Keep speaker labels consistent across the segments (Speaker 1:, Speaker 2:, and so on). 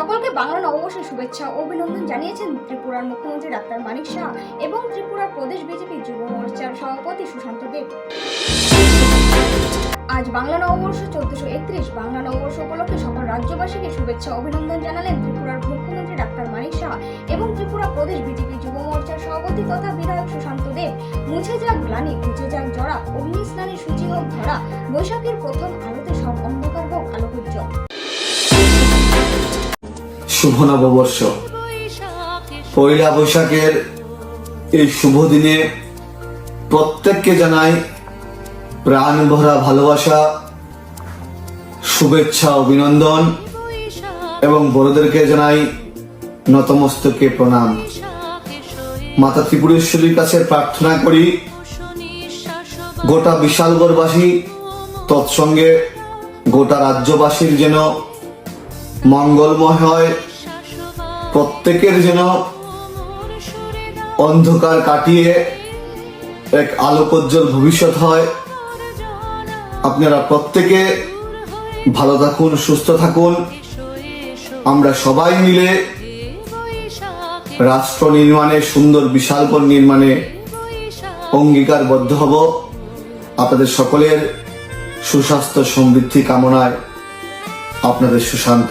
Speaker 1: সকলকে বাংলা নববর্ষের শুভেচ্ছা অভিনন্দন জানিয়েছেন ত্রিপুরার মুখ্যমন্ত্রী ডাক্তার মানিক শাহ এবং ত্রিপুরার প্রদেশ বিজেপি যুব মোর্চার সভাপতি সুশান্ত দেব। আজ বাংলা নববর্ষ চোদ্দশো একত্রিশ বাংলা নববর্ষ উপলক্ষে সকল রাজ্যবাসীকে শুভেচ্ছা অভিনন্দন জানালেন ত্রিপুরার মুখ্যমন্ত্রী ডাক্তার মানিক শাহ এবং ত্রিপুরা প্রদেশ বিজেপি যুব মোর্চার সভাপতি তথা বিধায়ক সুশান্ত দেব। মুছে যাক গ্লানি, মুছে যাক জড়া অগ্নি স্নানের সূচি হোক ধরা, বৈশাখের প্রথম
Speaker 2: শুভ নববর্ষ। পয়লা বৈশাখের এই শুভ দিনে প্রত্যেককে জানাই প্রাণ ভরা ভালোবাসা, শুভেচ্ছা, অভিনন্দন এবং বড়দেরকে জানাই নতমস্তকে প্রণাম। মাতা ত্রিপুরেশ্বরীর কাছে প্রার্থনা করি, গোটা বিশালগড়বাসী, তৎসঙ্গে গোটা রাজ্যবাসীর যেন মঙ্গলময় হয় প্রত্যেকের যেন অন্ধকার কাটিয়ে এক আলোকোজ্জ্বল ভবিষ্যৎ হয়। আপনারা প্রত্যেকে ভালো থাকুন, সুস্থ থাকুন। আমরা সবাই মিলে রাষ্ট্র নির্মাণে, সুন্দর বিশালগড় নির্মাণে অঙ্গীকারবদ্ধ হব। আপনাদের সকলের সুস্বাস্থ্য, সমৃদ্ধি কামনায় আপনাদের সুশান্ত।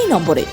Speaker 3: এই নম্বরে।